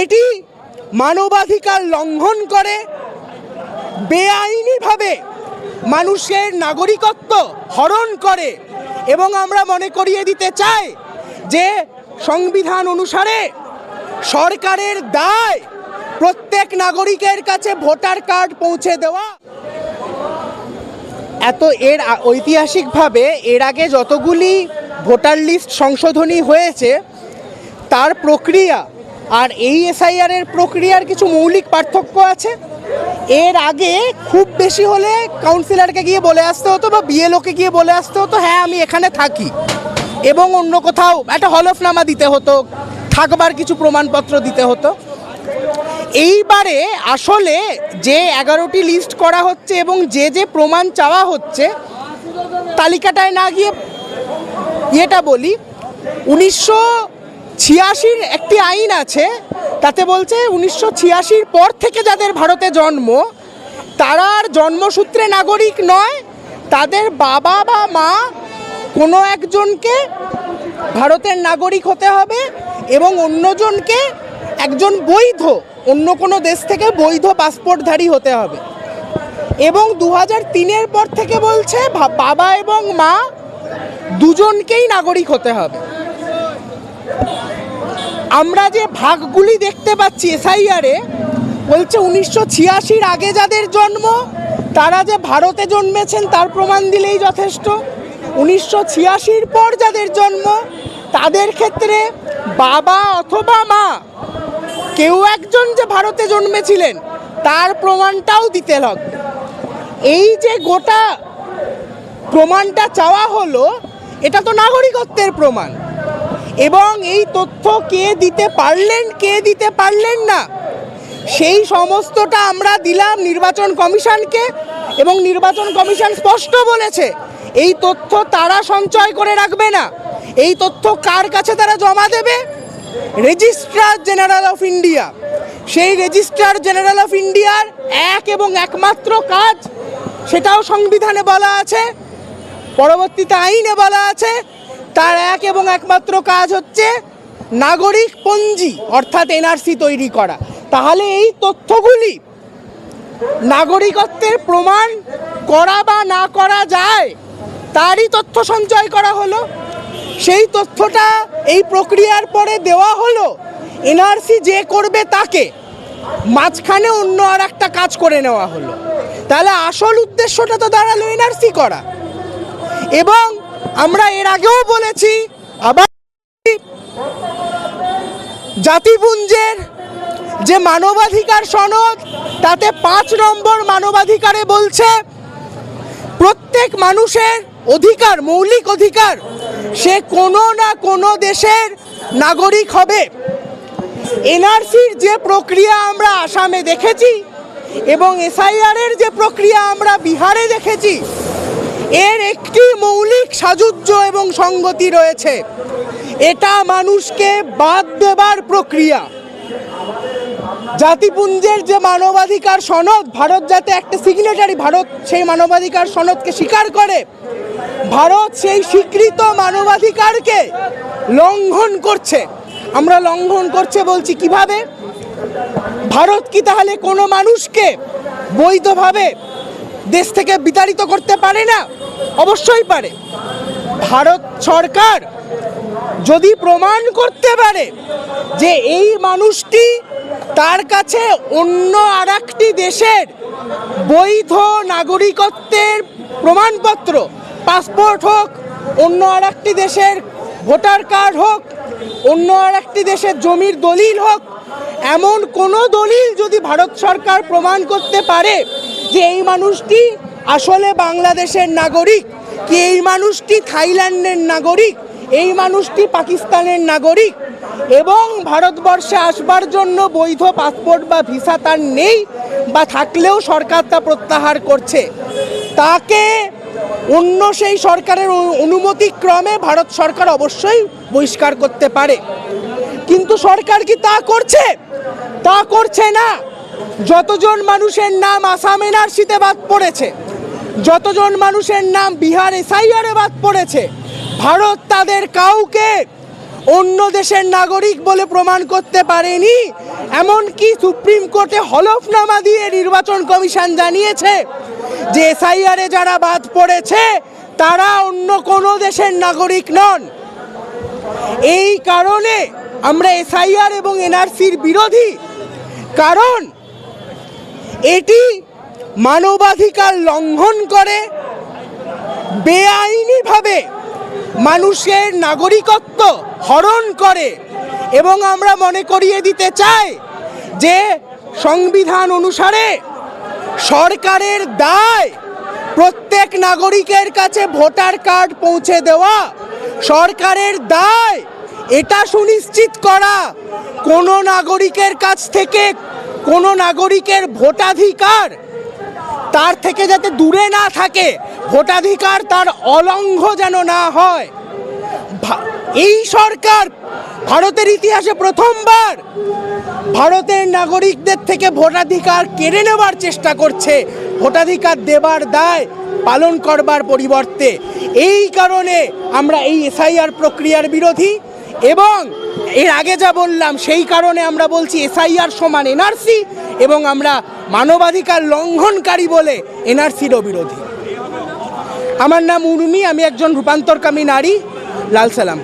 এটি মানবাধিকার লঙ্ঘন করে, বেআইনিভাবে মানুষের নাগরিকত্ব হরণ করে এবং আমরা মনে করিয়ে দিতে চাই যে সংবিধান অনুসারে সরকারের দায় প্রত্যেক নাগরিকের কাছে ভোটার কার্ড পৌঁছে দেওয়া। এত এর ঐতিহাসিকভাবে এর আগে যতগুলি ভোটার লিস্ট সংশোধনী হয়েছে, তার প্রক্রিয়া আর এই এসআইআর এর প্রক্রিয়ার কিছু মৌলিক পার্থক্য আছে। এর আগে খুব বেশি হলে কাউন্সিলরকে গিয়ে বলে আসতে হতো বা বিএলওকে গিয়ে বলে আসতে হতো হ্যাঁ আমি এখানে থাকি। এবং অন্য কোথাও একটা হলফনামা দিতে হতো, থাকবার কিছু প্রমাণপত্র দিতে হতো। এইবারে আসলে যে এগারোটি লিস্ট করা হচ্ছে এবং যে যে প্রমাণ চাওয়া হচ্ছে, তালিকাটায় না গিয়ে ইয়েটা বলি, উনিশশো ছিয়াশির একটি আইন আছে, তাতে বলছে উনিশশো ছিয়াশির পর থেকে যাদের ভারতে জন্ম, তারা আর জন্মসূত্রে নাগরিক নয়, তাদের বাবা বা মা কোনো একজনকে ভারতের নাগরিক হতে হবে এবং অন্যজনকে একজন বৈধ, অন্য কোনো দেশ থেকে বৈধ পাসপোর্টধারী হতে হবে। এবং দু হাজার তিনের পর থেকে বলছে বাবা এবং মা দুজনকেই নাগরিক হতে হবে। আমরা যে ভাগগুলি দেখতে পাচ্ছি এসআইআরে, বলছে উনিশশো ছিয়াশির আগে যাদের জন্ম, তারা যে ভারতে জন্মেছেন তার প্রমাণ দিলেই যথেষ্ট। উনিশশো ছিয়াশির পর যাদের জন্ম, তাদের ক্ষেত্রে বাবা অথবা মা, কেউ একজন যে ভারতে জন্মেছিলেন, তার প্রমাণটাও দিতে লাগবে এই যে গোটা প্রমাণটা চাওয়া হলো, এটা তো নাগরিকত্বের প্রমাণ। এবং এই তথ্য কে দিতে পারলেন, কে দিতে পারলেন না, সেই সমস্তটা আমরা দিলাম নির্বাচন কমিশনকে এবং নির্বাচন কমিশন স্পষ্ট বলেছে, এই তথ্য তারা সঞ্চয় করে রাখবে না। এই তথ্য কার কাছে তারা জমা দেবে? রেজিস্ট্রার জেনারেল অফ ইন্ডিয়া সেই রেজিস্ট্রার জেনারেল অফ ইন্ডিয়ার এক এবং একমাত্র কাজ, সেটাও সংবিধানে বলা আছে, পরবর্তীতে আইনে বলা আছে তার এক এবং একমাত্র কাজ হচ্ছে নাগরিক পঞ্জি, অর্থাৎ এনআরসি তৈরি করা। তাহলে এই তথ্যগুলি নাগরিকত্বের প্রমাণ করা বা না করা যায়, তারই তথ্য সঞ্চয় করা হলো। সেই তথ্যটা এই প্রক্রিয়ার পরে দেওয়া হলো। এনআরসি যে করবে তাকে মাঝখানে অন্য আর একটা কাজ করে নেওয়া হলো। তাহলে আসল উদ্দেশ্যটা তো দাঁড়াল এনআরসি করা। এবং আমরা এর আগেও বলেছি, আবার জাতিপুঞ্জের যে মানবাধিকার সনদ, তাতে পাঁচ নম্বর মানবাধিকারে বলছে, প্রত্যেক মানুষের অধিকার, মৌলিক অধিকার, সে কোনো না কোনো দেশের নাগরিক হবে। এনআরসির যে প্রক্রিয়া আমরা আসামে দেখেছি এবং এসআইআর এর যে প্রক্রিয়া আমরা বিহারে দেখেছি এর একটি মৌলিক সাযুজ্য এবং সঙ্গতি রয়েছে। এটা মানুষকে বাদ দেবার প্রক্রিয়া। জাতিপুঞ্জের যে মানবাধিকার সনদ, ভারত যাতে একটা সিগনেটারি ভারত, সেই মানবাধিকার সনদকে স্বীকার করে, ভারত সেই স্বীকৃত মানবাধিকারকে লঙ্ঘন করছে। আমরা লঙ্ঘন করছে বলছি কীভাবে? ভারত কি তাহলে কোনো মানুষকে বৈধভাবে দেশ থেকে বিতাড়িত করতে পারে না? অবশ্যই পারে। ভারত সরকার যদি প্রমাণ করতে পারে যে এই মানুষটি তার কাছে অন্য আর দেশের বৈধ নাগরিকত্বের প্রমাণপত্র, পাসপোর্ট হোক, অন্য আর দেশের ভোটার কার্ড হোক, অন্য আর দেশের জমির দলিল হোক, এমন কোনো দলিল যদি ভারত সরকার প্রমাণ করতে পারে যে এই মানুষটি আসলে বাংলাদেশের নাগরিক, কি এই মানুষটি থাইল্যান্ডের নাগরিক, এই মানুষটি পাকিস্তানের নাগরিক এবং ভারতবর্ষে আসবার জন্য বৈধ পাসপোর্ট বা ভিসা তার নেই বা থাকলেও সরকার তা প্রত্যাহার করছে। তাকে অন্য সেই সরকারের অনু- অনুমতিক্রমে ভারত সরকার অবশ্যই বহিষ্কার করতে পারে। কিন্তু সরকার কি তা করছে? তা করছে না। যতজন মানুষের নাম আসাম এনআরসিতে বাদ পড়েছে, যতজন মানুষের নাম বিহার এসআইআরে বাদ পড়েছে, ভারত তাদের কাউকে অন্য দেশের নাগরিক বলে প্রমাণ করতে পারেনি, এমনকি সুপ্রিম কোর্টে হলফনামা দিয়ে নির্বাচন কমিশন জানিয়েছে যে এসআইআরে যারা বাদ পড়েছে, তারা অন্য কোনো দেশের নাগরিক নন। এই কারণে আমরা এসআইআর এবং এনআরসির বিরোধী। কারণ এটি মানবাধিকার লঙ্ঘন করে, বেআইনিভাবে মানুষের নাগরিকত্ব হরণ করে এবং আমরা মনে করিয়ে দিতে চাই যে সংবিধান অনুসারে সরকারের দায় প্রত্যেক নাগরিকের কাছে ভোটার কার্ড পৌঁছে দেওয়া, সরকারের দায় এটা সুনিশ্চিত করা, কোনো নাগরিকের কাছ থেকে কোনো নাগরিকের ভোটাধিকার তার থেকে যাতে দূরে না থাকে, ভোটাধিকার তার অলঙ্ঘ যেন না হয়। এই সরকার ভারতের ইতিহাসে প্রথমবার ভারতের নাগরিকদের থেকে ভোটাধিকার কেড়ে নেওয়ার চেষ্টা করছে। ভোটাধিকার দেবার দায় পালন করবার পরিবর্তে। এই কারণে আমরা এই এসআইআর প্রক্রিয়ার বিরোধী এবং এর আগে যা বললাম, সেই কারণে আমরা বলছি এসআইআর সমান এনআরসি এবং আমরা মানবাধিকার লঙ্ঘনকারী বলে এনআরসিরও বিরোধী। আমার নাম উর্মি, আমি একজন রূপান্তরকামী নারী। লাল সালাম।